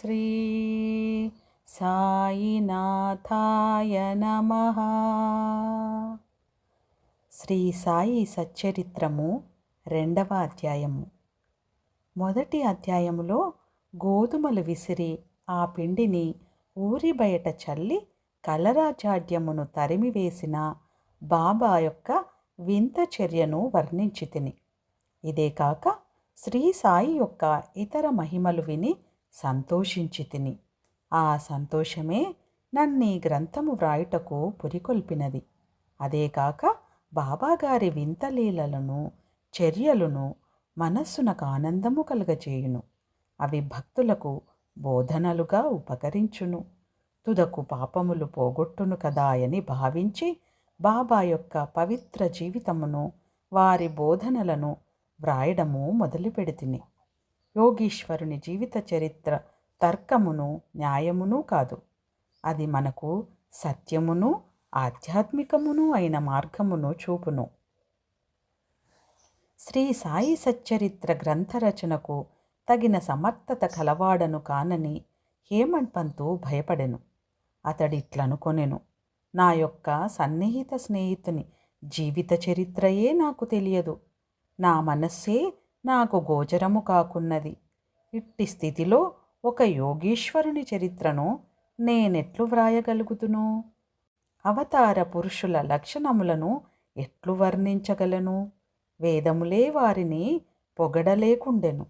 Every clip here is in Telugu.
శ్రీ సాయినాథాయ నమ. శ్రీ సాయి సచ్చరిత్రము రెండవ అధ్యాయము. మొదటి అధ్యాయములో గోధుమలు విసిరి ఆ పిండిని ఊరి బయట చల్లి కలరాజాడ్యమును తరిమివేసిన బాబా యొక్క వింత చర్యను వర్ణించి తిని ఇదే కాక శ్రీ సాయి యొక్క ఇతర మహిమలు విని సంతోషించి తిని. ఆ సంతోషమే నన్నీ గ్రంథము వ్రాయుటకు పురికొల్పినది. అదేకాక బాబాగారి వింతలీలలను చర్యలను మనస్సునకు ఆనందము కలుగజేయును. అవి భక్తులకు బోధనలుగా ఉపకరించును. తుదకు పాపములు పోగొట్టును కదా అని భావించి బాబా యొక్క పవిత్ర జీవితమును వారి బోధనలను వ్రాయడము మొదలుపెడితిని. యోగీశ్వరుని జీవిత చరిత్ర తర్కమును న్యాయమును కాదు. అది మనకు సత్యమును ఆధ్యాత్మికమును అయిన మార్గమును చూపును. శ్రీ సాయి సచ్చరిత్ర గ్రంథ రచనకు తగిన సమర్థత కలవాడను కానని హేమంత్ పంతు భయపడెను. అతడిట్లనుకొనెను. నా యొక్క సన్నిహిత స్నేహితుని జీవిత చరిత్రయే నాకు తెలియదు. నా మనస్సే నాకు గోచరము కాకున్నది. ఇట్టి స్థితిలో ఒక యోగీశ్వరుని చరిత్రను నేనెట్లు వ్రాయగలుగుతును? అవతార పురుషుల లక్షణములను ఎట్లు వర్ణించగలను? వేదములే వారిని పొగడలేకుండెను.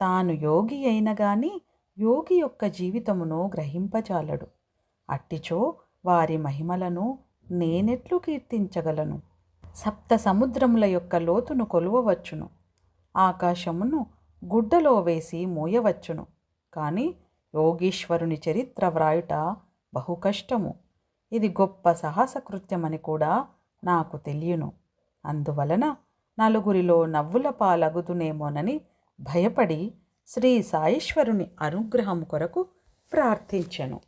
తాను యోగి అయిన గాని యోగి యొక్క జీవితమును గ్రహింపజాలడు. అట్టిచో వారి మహిమలను నేనెట్లు కీర్తించగలను. సప్త సముద్రముల యొక్క లోతును కొలువవచ్చును. ఆకాశమును గుడ్డలో వేసి మూయవచ్చును. కానీ యోగీశ్వరుని చరిత్ర వ్రాయుట బహు కష్టము. ఇది గొప్ప సాహసకృత్యమని కూడా నాకు తెలియను. అందువలన నలుగురిలో నవ్వుల పాలగుతునేమోనని భయపడి శ్రీ సాయేశ్వరుని అనుగ్రహం కొరకు ప్రార్థించెను.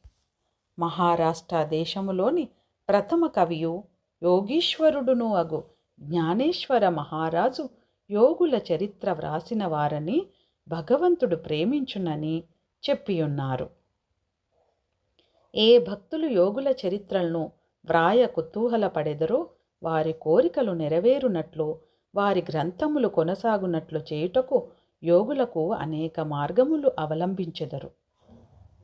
మహారాష్ట్ర దేశములోని ప్రథమ కవియు యోగీశ్వరుడును అగు జ్ఞానేశ్వర మహారాజు యోగుల చరిత్ర వ్రాసిన వారని భగవంతుడు ప్రేమించునని చెప్పియున్నారు. ఏ భక్తులు యోగుల చరిత్రలను వ్రాయ కుతూహలపడెదరో వారి కోరికలు నెరవేరునట్లు వారి గ్రంథములు కొనసాగునట్లు చేయుటకు యోగులకు అనేక మార్గములు అవలంబించెదరు.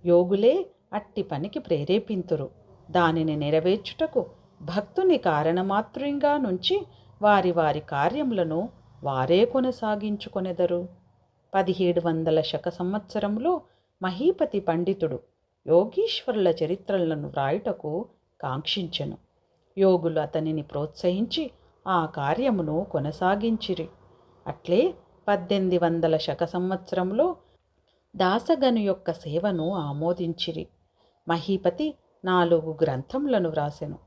యోగులే అట్టి పనికి ప్రేరేపింతురు. దానిని నెరవేర్చుటకు భక్తుని కారణమాత్రంగా నుంచి వారి వారి కార్యములను వారే కొనసాగించుకొనెదరు. పదిహేడు వందల శక సంవత్సరంలో మహీపతి పండితుడు యోగీశ్వరుల చరిత్రలను వ్రాయుటకు కాంక్షించెను. యోగులు అతనిని ప్రోత్సహించి ఆ కార్యమును కొనసాగించిరి. అట్లే పద్దెనిమిది వందల శక సంవత్సరంలో దాసగను యొక్క సేవను ఆమోదించిరి. మహీపతి నాలుగు గ్రంథములను వ్రాసెను.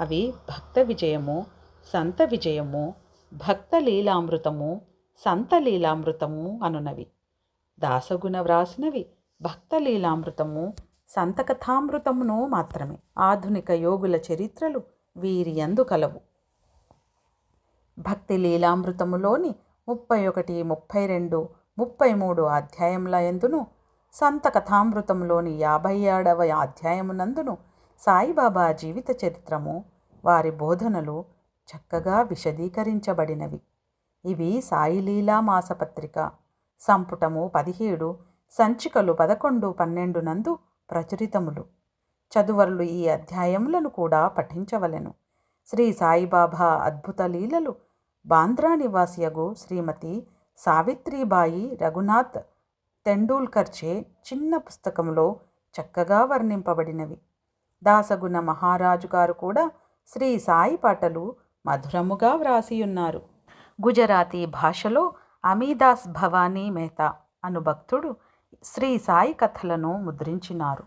అవి భక్త విజయము సంత విజయము భక్త లీలామృతము సంత లీలామృతము అనునవి. దాసగుణ వ్రాసినవి భక్త లీలామృతము సంతకథామృతమును మాత్రమే. ఆధునిక యోగుల చరిత్రలు వీరియందు కలవు. భక్తి లీలామృతములోని ముప్పై ఒకటి ముప్పై రెండు ముప్పై మూడు అధ్యాయముల ఎందును సంత కథామృతంలోని యాభై ఏడవ అధ్యాయమునందును సాయిబాబా జీవిత చరిత్రము వారి బోధనలు చక్కగా విశదీకరించబడినవి. ఇవి సాయిలీలా మాసపత్రిక. సంపుటము పదిహేడు సంచికలు పదకొండు పన్నెండు నందు ప్రచురితములు. చదువరులు ఈ అధ్యాయములను కూడా పఠించవలెను. శ్రీ సాయిబాబా అద్భుత లీలలు బాంద్రా నివాసియగు శ్రీమతి సావిత్రిబాయి రఘునాథ్ తెండూల్కర్చే చిన్న పుస్తకంలో చక్కగా వర్ణింపబడినవి. దాసగుణ మహారాజు గారు కూడా శ్రీ సాయి పాటలు మధురముగా వ్రాసియున్నారు. గుజరాతీ భాషలో అమీదాస్ భవానీ మెహతా అను భక్తుడు శ్రీ సాయి కథలను ముద్రించినారు.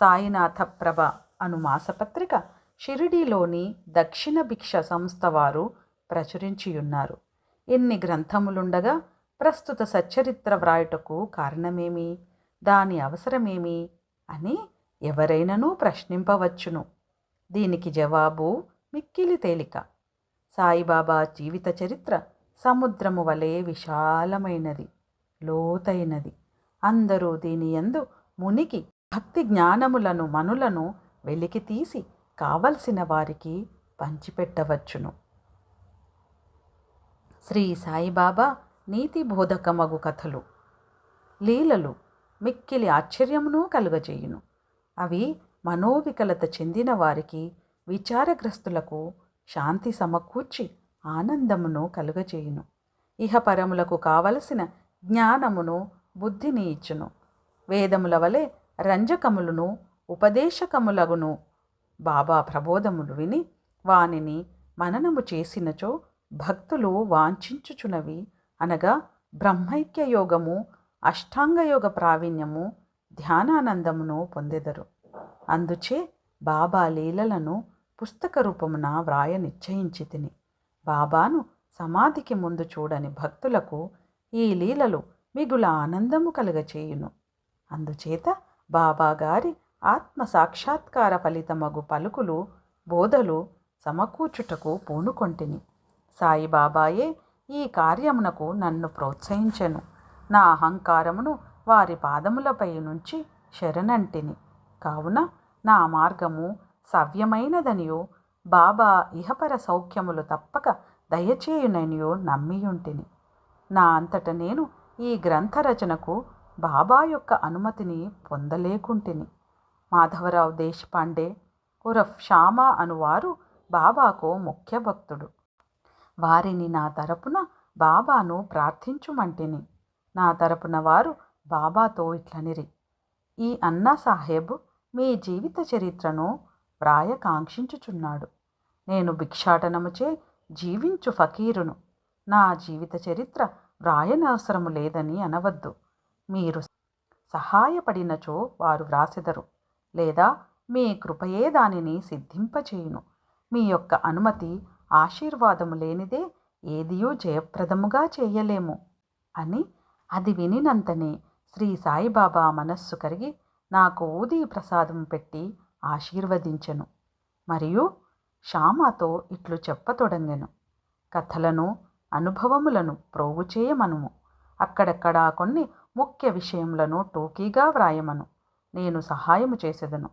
సాయినాథ ప్రభ అను మాసపత్రిక షిరిడీలోని దక్షిణ భిక్ష సంస్థ వారు ప్రచురించియున్నారు. ఎన్ని గ్రంథములుండగా ప్రస్తుత సచ్చరిత్ర వ్రాయుటకు కారణమేమి? దాని అవసరమేమి? అని ఎవరైనను ప్రశ్నింపవచ్చును. దీనికి జవాబు మిక్కిలి తేలిక. సాయిబాబా జీవిత చరిత్ర సముద్రము వలె విశాలమైనది లోతైనది. అందరూ దీని యందు మునికి భక్తి జ్ఞానములను మనులను వెలికి తీసి కావలసిన వారికి పంచిపెట్టవచ్చును. శ్రీ సాయిబాబా నీతి బోధకమగు కథలు. లీలలు మిక్కిలి ఆశ్చర్యమును కలుగజేయును. అవి మనోవికలత చెందిన వారికి విచారగ్రస్తులకు శాంతి సమకూర్చి ఆనందమును కలుగజేయును. ఇహపరములకు కావలసిన జ్ఞానమును బుద్ధిని ఇచ్చును. వేదముల వలె రంజకములను ఉపదేశకములగును. బాబా ప్రబోధములు విని వానిని మననము చేసినచో భక్తులు వాంఛించుచునవి. అనగా బ్రహ్మైక్య యోగము అష్టాంగయోగ ప్రావీణ్యము ధ్యానానందమును పొందెదరు. అందుచే బాబా లీలలను పుస్తక రూపమున వ్రాయ నిశ్చయించి తిని బాబాను సమాధికి ముందు చూడని భక్తులకు ఈ లీలలు మిగుల ఆనందము కలుగచేయును. అందుచేత బాబా గారి ఆత్మ సాక్షాత్కార ఫలితమగు పలుకులు బోధలు సమకూర్చుటకు పూనుకొంటిని. సాయిబాబాయే ఈ కార్యమునకు నన్ను ప్రోత్సహించెను. నా అహంకారమును వారి పాదములపై నుంచి శరణంటిని. కావున నా మార్గము సవ్యమైనదనియో. బాబా ఇహపర సౌఖ్యములు తప్పక దయచేయుననియో నమ్మియుంటిని. నా అంతట నేను ఈ గ్రంథ రచనకు బాబా యొక్క అనుమతిని పొందలేకుంటిని. మాధవరావు దేశపాండే ఉరఫ్ షామా అనువారు బాబాకు ముఖ్య భక్తుడు వారిని నా తరపున బాబాను ప్రార్థించుమంటిని. నా తరపున వారు బాబాతో ఇట్లనిరి. ఈ అన్నా సాహెబ్ మీ జీవిత చరిత్రను వ్రాయ కాంక్షించుచున్నాడు. నేను భిక్షాటనముచే జీవించు ఫకీరును. నా జీవిత చరిత్ర వ్రాయనవసరము లేదని అనవద్దు. మీరు సహాయపడినచో వారు వ్రాసెదరు. లేదా మీ కృపయే దానిని సిద్ధింపచేయును. మీ యొక్క అనుమతి ఆశీర్వాదము లేనిదే ఏదియూ జయప్రదముగా చేయలేము. అని అది వినినంతనే శ్రీ సాయిబాబా మనస్సు కరిగి నాకు ఊదీ ప్రసాదం పెట్టి ఆశీర్వదించెను. మరియు శ్యామతో ఇట్లు చెప్పతొడంగెను. కథలను అనుభవములను ప్రోగు చేయమనుము. అక్కడక్కడా కొన్ని ముఖ్య విషయములను టోకీగా వ్రాయమను. నేను సహాయము చేసేదను.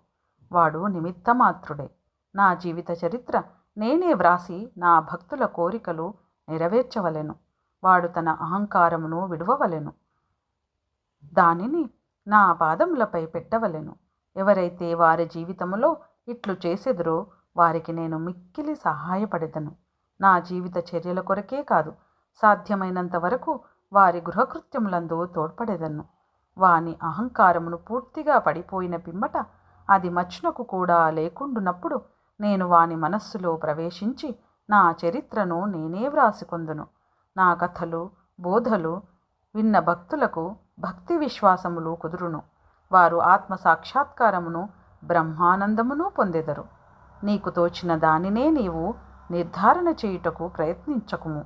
వాడు నిమిత్తమాత్రుడే. నా జీవిత చరిత్ర నేనే వ్రాసి నా భక్తుల కోరికలు నెరవేర్చవలెను. వాడు తన అహంకారమును విడువవలెను. దానిని నా పాదములపై పెట్టవలెను. ఎవరైతే వారి జీవితములో ఇట్లు చేసెదరో వారికి నేను మిక్కిలి సహాయపడెదను. నా జీవిత చర్యల కొరకే కాదు సాధ్యమైనంత వరకు వారి గృహకృత్యములందు తోడ్పడేదన్ను వాని అహంకారమును పూర్తిగా పడిపోయిన పిమ్మట అది మచ్చునకు కూడా లేకుండునప్పుడు నేను వాని మనస్సులో ప్రవేశించి నా చరిత్రను నేనే వ్రాసుకొందును. నా కథలు బోధలు విన్న భక్తులకు భక్తి విశ్వాసములు కుదురును. వారు ఆత్మ సాక్షాత్కారమును బ్రహ్మానందమును పొందెదరు. నీకు తోచిన దానినే నీవు నిర్ధారణ చేయుటకు ప్రయత్నించకుము.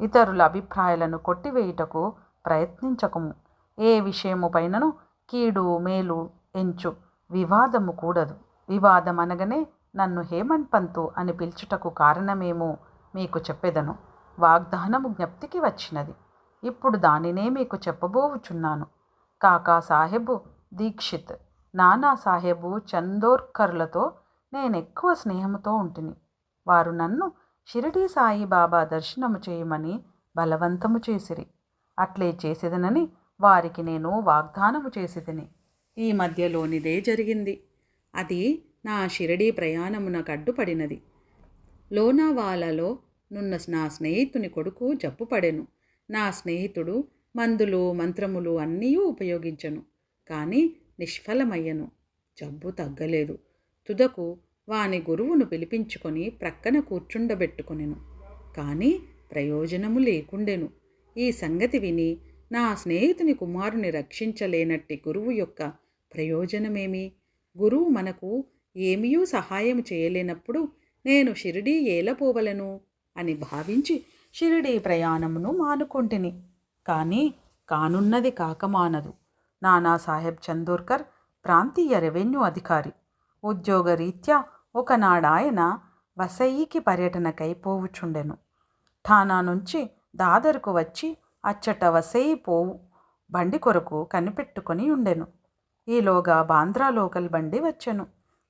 ఇతరుల అభిప్రాయాలను కొట్టివేయుటకు ప్రయత్నించకుము. ఏ విషయము పైనను కీడు మేలు ఎంచు వివాదము కూడదు. వివాదం అనగానే నన్ను హేమంత్ పంతు అని పిలుచుటకు కారణమేమో మీకు చెప్పెదను. వాగ్దానము జ్ఞప్తికి వచ్చినది. ఇప్పుడు దానినే మీకు చెప్పబోవుచున్నాను. కాకా సాహెబు దీక్షిత్. నానా సాహెబు చందోర్కర్లతో నేను ఎక్కువ స్నేహముతో ఉంటిని. వారు నన్ను షిరిడీ సాయిబాబా దర్శనము చేయమని బలవంతము చేసిరి. అట్లే చేసేదనని వారికి నేను వాగ్దానము చేసేదని ఈ మధ్యలోనిదే జరిగింది. అది నా షిరిడీ ప్రయాణమునకు అడ్డుపడినది. లోనావాలలో నున్న నా స్నేహితుని కొడుకు జబ్బుపడెను నా స్నేహితుడు మందులు మంత్రములు అన్నీ ఉపయోగించను. కానీ నిష్ఫలమయ్యను. జబ్బు తగ్గలేదు. తుదకు వాని గురువును పిలిపించుకొని ప్రక్కన కూర్చుండబెట్టుకొనెను. కానీ ప్రయోజనము లేకుండెను. ఈ సంగతి విని నా స్నేహితుని కుమారుని రక్షించలేనట్టి గురువు యొక్క ప్రయోజనమేమి? గురువు మనకు ఏమీయూ సహాయం చేయలేనప్పుడు నేను షిరిడీ ఏలపోవలను అని భావించి షిరిడీ ప్రయాణమును మానుకొంటిని. కానీ కానున్నది కాకమానదు నానాసాహెబ్ చందోర్కర్ ప్రాంతీయ రెవెన్యూ అధికారి. ఉద్యోగరీత్యా ఒకనాడాయన వసయికి పర్యటనకై పోవుచుండెను. ఠానా నుంచి దాదరుకు వచ్చి అచ్చట వసయి పోవు బండి కొరకు కనిపెట్టుకొని ఉండెను. ఈలోగా బాంద్రా లోకల్ బండి వచ్చెను.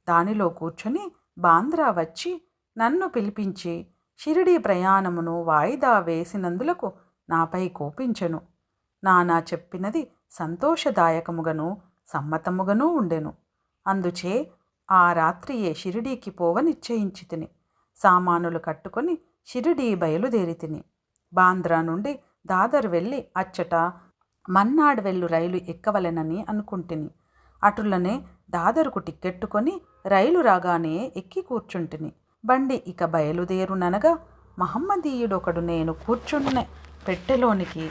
దానిలో కూర్చొని బాంద్రా వచ్చి నన్ను పిలిపించి షిరిడీ ప్రయాణమును వాయిదా వేసినందులకు నాపై కోపించెను. నానా చెప్పినది సంతోషదాయకముగను సమ్మతముగను ఉండెను. అందుచే ఆ రాత్రియే షిరిడీకి పోవ నిశ్చయించి తిని సామానులు కట్టుకొని షిరిడీ బయలుదేరి తిని బాంద్రా నుండి దాదర్ వెళ్ళి అచ్చట మన్నాడు వెళ్ళు రైలు ఎక్కవలెనని అనుకుంటుని. అటులనే దాదరుకు టిక్కెట్టుకొని రైలు రాగానే ఎక్కి కూర్చుంటిని. బండి ఇక బయలుదేరుననగా మహమ్మదీయుడొకడు నేను కూర్చున్న. పెట్టెలోనికి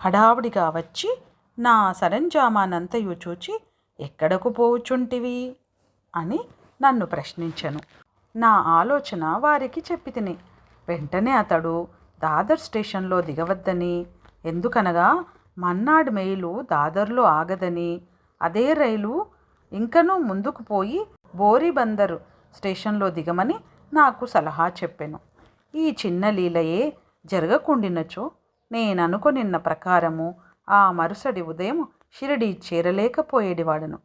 హడావుడిగా వచ్చి నా సరంజామానంతయు చూచి ఎక్కడకు పోవుచుంటివి? అని నన్ను ప్రశ్నించెను. నా ఆలోచన వారికి చెప్పి తిని వెంటనే అతడు దాదర్ స్టేషన్లో దిగవద్దని ఎందుకనగా మన్నాడు మెయిలు దాదర్లో ఆగదని అదే రైలు ఇంకనూ ముందుకు పోయి బోరీబందరు స్టేషన్లో దిగమని నాకు సలహా చెప్పాను. ఈ చిన్న లీలయే జరగకుండినచో నేననుకొనిన్న ప్రకారము ఆ మరుసటి ఉదయం షిరిడి చేరలేకపోయేడివాడను.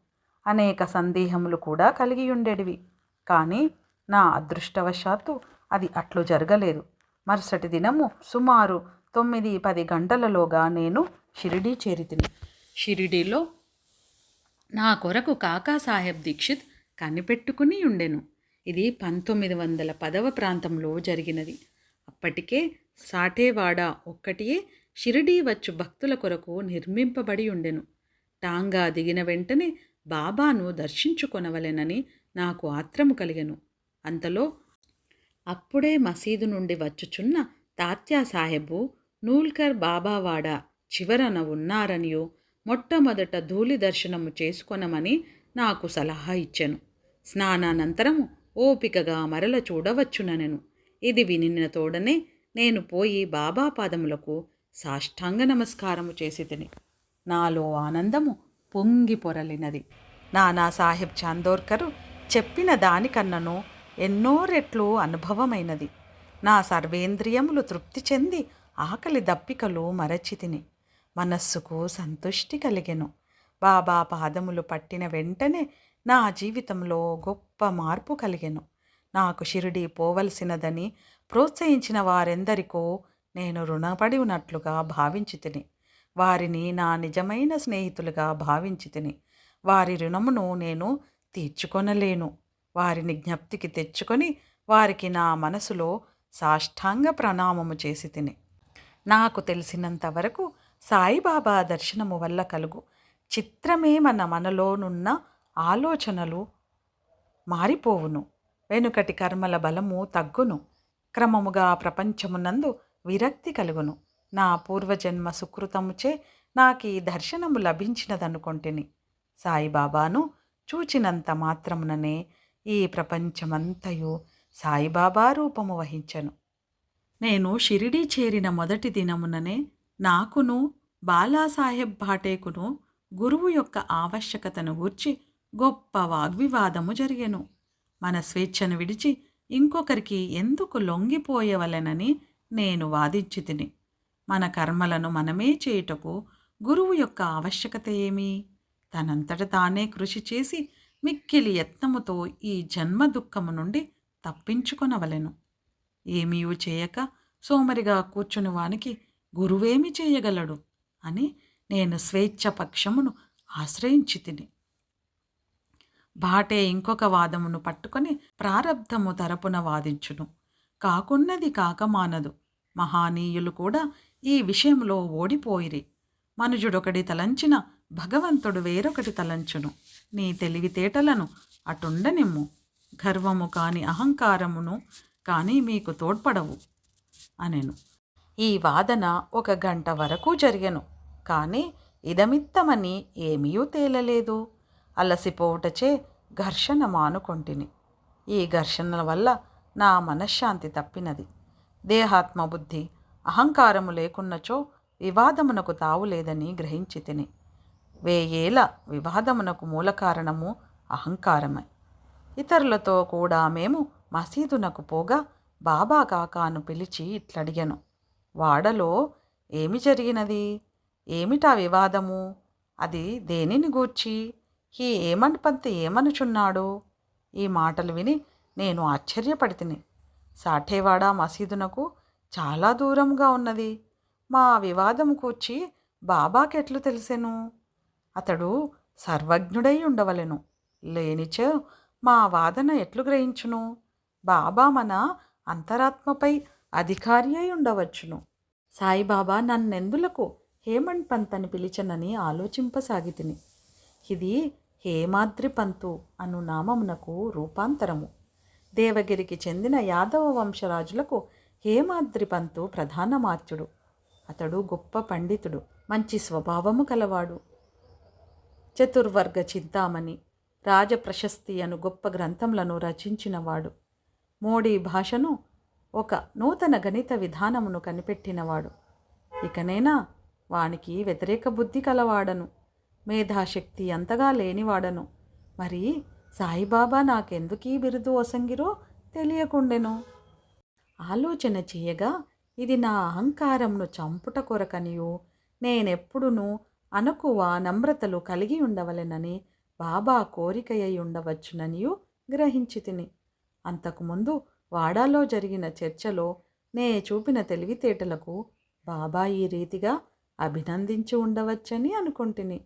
అనేక సందేహములు కూడా కలిగి ఉండేటివి కానీ నా అదృష్టవశాత్తు అది అట్లు జరగలేదు. మరుసటి దినము సుమారు తొమ్మిది పది గంటలలోగా నేను షిరిడీ చేరితిని. షిరిడీలో నా కొరకు కాకాసాహెబ్ దీక్షిత్ కనిపెట్టుకుని ఉండెను. ఇది పంతొమ్మిది వందల పదవ ప్రాంతంలో జరిగినది. అప్పటికే సాటేవాడ ఒక్కటియే షిరిడీ వచ్చు భక్తుల కొరకు నిర్మింపబడి ఉండెను. టాంగా దిగిన వెంటనే బాబాను దర్శించుకొనవలెనని నాకు ఆత్రము కలిగెను. అంతలో అప్పుడే మసీదు నుండి వచ్చుచున్న తాత్యా సాహెబు నూల్కర్ బాబావాడ చివరన ఉన్నారనియో మొట్టమొదట ధూళి దర్శనము చేసుకొనమని నాకు సలహా ఇచ్చెను. స్నానానంతరము ఓపికగా మరల చూడవచ్చుననెను. ఇది వినిన తోడనే నేను పోయి బాబా పాదములకు సాష్టాంగ నమస్కారము చేసి తిని నాలో ఆనందము పొంగి పొరలినది. నానాసాహెబ్ చాందోర్కరు చెప్పిన దానికన్నను ఎన్నో రెట్లు అనుభవమైనది. నా సర్వేంద్రియములు తృప్తి చెంది ఆకలి దప్పికలు మరచి తిని మనస్సుకు సంతుష్టి కలిగెను. బాబా పాదములు పట్టిన వెంటనే నా జీవితంలో గొప్ప మార్పు కలిగెను. నాకు షిరిడి పోవలసినదని ప్రోత్సహించిన వారెందరికో నేను రుణపడి ఉన్నట్లుగా భావించి తిని వారిని నా నిజమైన స్నేహితులుగా భావించి తిని వారి రుణమును నేను తీర్చుకొనలేను. వారిని జ్ఞప్తికి తెచ్చుకొని వారికి నా మనసులో సాష్టాంగ ప్రణామము చేసి తిని నాకు తెలిసినంత వరకు సాయిబాబా దర్శనము వల్ల కలుగు. చిత్రమే మన మనలోనున్న ఆలోచనలు మారిపోవును. వెనుకటి కర్మల బలము తగ్గును. క్రమముగా ప్రపంచమునందు విరక్తి కలుగును. నా పూర్వజన్మ సుకృతముచే నాకు ఈ దర్శనము లభించినదనుకొంటిని. సాయిబాబాను చూచినంత మాత్రముననే ఈ ప్రపంచమంతయు సాయిబాబా రూపము వహించను. నేను షిరిడీ చేరిన మొదటి దినముననే నాకును బాలాసాహెబ్ భాటేకును గురువు యొక్క ఆవశ్యకతను గూర్చి గొప్ప వాగ్వివాదము జరిగెను. మన స్వేచ్ఛను విడిచి ఇంకొకరికి ఎందుకు లొంగిపోయవలెనని నేను వాదించి తిని మన కర్మలను మనమే చేయుటకు గురువు యొక్క ఆవశ్యకత ఏమి? తనంతట తానే కృషి చేసి మిక్కిలి యత్నముతో ఈ జన్మ దుఃఖము నుండి తప్పించుకొనవలెను. ఏమీయూ చేయక సోమరిగా కూర్చుని వానికి గురువేమి చేయగలడు అని నేను స్వేచ్ఛ పక్షమును ఆశ్రయించి తిని భాటే ఇంకొక వాదమును పట్టుకొని ప్రారబ్ధము తరపున వాదించును. కాకున్నది కాకమానదు మహానీయులు కూడా ఈ విషయంలో ఓడిపోయిరి. మనుజుడొకటి తలంచిన భగవంతుడు వేరొకటి తలంచును. నీ తెలివితేటలను అటుండనిమ్ము. గర్వము కాని అహంకారమును కానీ మీకు తోడ్పడవు అనెను. ఈ వాదన ఒక గంట వరకు జరిగెను. కానీ ఇదమిత్తమని ఏమీయూ తేలలేదు. అలసిపోవుటచే ఘర్షణ మానుకొంటిని ఈ ఘర్షణల వల్ల నా మనశ్శాంతి తప్పినది. దేహాత్మ బుద్ధి అహంకారము లేకున్నచో వివాదమునకు తావులేదని గ్రహించి తిని వేయేల వివాదమునకు మూల కారణము అహంకారమే. ఇతరులతో కూడా మేము మసీదునకు పోగా బాబా కాకాను పిలిచి ఇట్లడిగాను. వాడలో ఏమి జరిగినది? ఏమిటా వివాదము? అది దేనిని గూర్చి? ఈ పంత ఏమనుచున్నాడు? ఈ మాటలు విని నేను ఆశ్చర్యపడితిని. సాఠేవాడ మసీదునకు చాలా దూరంగా ఉన్నది. మా వివాదం కూర్చి బాబాకెట్లు తెలిసెను. అతడు సర్వజ్ఞుడై ఉండవలెను. లేనిచో మా వాదన ఎట్లు గ్రహించును? బాబా మన అంతరాత్మపై అధికారి అయి ఉండవచ్చును. సాయిబాబా నన్నెందులకు హేమండ్ పంత్ అని పిలిచనని ఆలోచింపసాగితిని. ఇది హేమాద్రి పంతు అను నామమునకు రూపాంతరము. దేవగిరికి చెందిన యాదవ వంశరాజులకు హేమాద్రి పంతు ప్రధానమాత్యుడు అతడు గొప్ప పండితుడు మంచి స్వభావము కలవాడు. చతుర్వర్గ చింతామణి రాజప్రశస్తి అను గొప్ప గ్రంథములను రచించినవాడు. మోడీ భాషను ఒక నూతన గణిత విధానమును కనిపెట్టినవాడు. ఇకనైనా వానికి వ్యతిరేక బుద్ధి కలవాడను. మేధాశక్తి అంతగా లేనివాడను. మరి సాయిబాబా నాకెందుకీ బిరుదు ఒసంగిరో తెలియకుండెను. ఆలోచన చేయగా ఇది నా అహంకారంను చంపుట కొరకనియు. నేనెప్పుడునూ అనుకువ నమ్రతలు కలిగి ఉండవలెనని బాబా కోరికయ్యి ఉండవచ్చుననియు గ్రహించి తిని అంతకుముందు వాడాలో జరిగిన చర్చలో నే చూపిన తెలివితేటలకు బాబా ఈ రీతిగా అభినందించి ఉండవచ్చని అనుకుంటుని.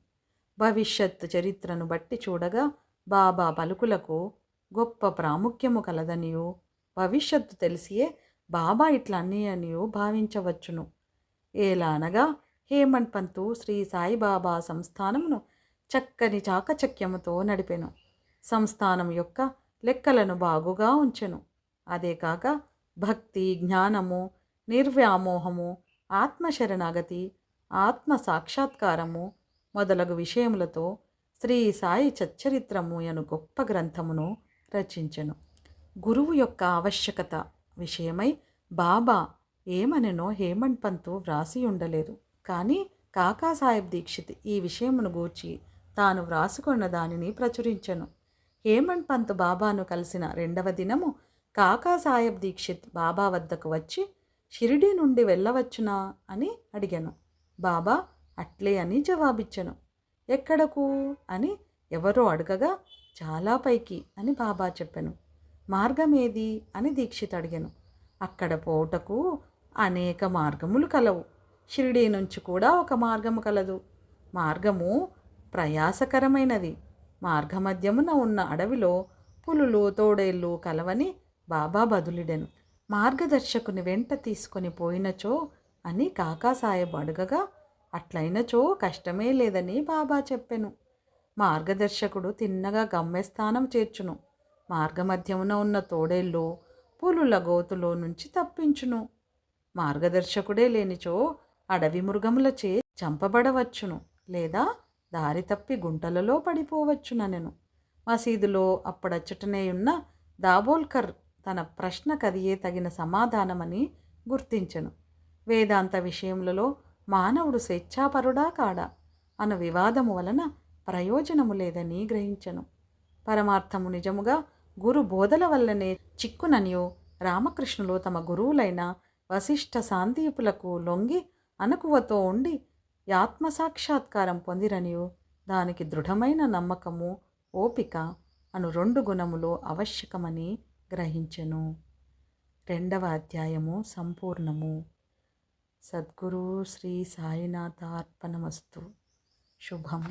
భవిష్యత్ చరిత్రను బట్టి చూడగా బాబా పలుకులకు గొప్ప ప్రాముఖ్యము కలదనియు. భవిష్యత్తు తెలిసియే బాబా ఇట్లా అనియనియు భావించవచ్చును. ఏలా అనగా హేమంత్ పంతు శ్రీ సాయిబాబా సంస్థానమును చక్కని చాకచక్యముతో నడిపెను. సంస్థానం యొక్క లెక్కలను బాగుగా ఉంచెను. అదే కాక భక్తి జ్ఞానము నిర్వ్యామోహము ఆత్మశరణాగతి ఆత్మ సాక్షాత్కారము మొదలగు విషయములతో శ్రీ సాయి చచ్చరిత్రము అను గొప్ప గ్రంథమును రచించెను. గురువు యొక్క ఆవశ్యకత విషయమై బాబా ఏమనెనో హేమంత్ పంతు వ్రాసి ఉండలేదు. కానీ కాకాసాహెబ్ దీక్షిత్ ఈ విషయమును గూర్చి తాను వ్రాసుకున్న దానిని ప్రచురించెను. హేమంత్ పంత్ బాబాను కలిసిన రెండవ దినము కాకాసాహెబ్ దీక్షిత్ బాబా వద్దకు వచ్చి షిరిడి నుండి వెళ్ళవచ్చునా? అని అడిగాను. బాబా అట్లే అని జవాబిచ్చను. ఎక్కడకు? అని ఎవరో అడగగా చాలా పైకి అని బాబా చెప్పాను. మార్గం ఏది అని దీక్షిత్ అడిగాను. అక్కడ పోటకు అనేక మార్గములు కలవు. షిరిడీ నుంచి కూడా ఒక మార్గము కలదు. మార్గము ప్రయాసకరమైనది. మార్గమధ్యమున ఉన్న అడవిలో పులులు తోడేళ్ళు కలవని బాబా బదులిడెను. మార్గదర్శకుని వెంట తీసుకొని పోయినచో అని కాకాసాహెబ్ అడగగా అట్లయినచో కష్టమే లేదని బాబా చెప్పెను. మార్గదర్శకుడు తిన్నగా గమ్యస్థానం చేర్చును. మార్గమధ్యమున ఉన్న తోడేళ్ళు పులుల గోతులో నుంచి తప్పించును. మార్గదర్శకుడే లేనిచో అడవి మృగములచే చంపబడవచ్చును లేదా దారి తప్పి గుంటలలో పడిపోవచ్చుననెను. మసీదులో అప్పుడచ్చటనే ఉన్న దాబోల్కర్ తన ప్రశ్న కదియే తగిన సమాధానమని గుర్తించెను. వేదాంత విషయములలో మానవుడు స్వేచ్ఛాపరుడా కాడా? అన్న వివాదము వలన ప్రయోజనము లేదని గ్రహించెను. పరమార్థము నిజముగా గురు బోధల వల్లనే చిక్కుననియో రామకృష్ణులు తమ గురువులైన వశిష్ఠ శాంతియుపులకు లొంగి అనుకువతో ఉండి ఆత్మసాక్షాత్కారం పొందిరనియు. దానికి దృఢమైన నమ్మకము ఓపిక అను రెండు గుణములు ఆవశ్యకమని గ్రహించెను. రెండవ అధ్యాయము సంపూర్ణము. సద్గురు శ్రీ సాయినాథార్పణమస్తు శుభం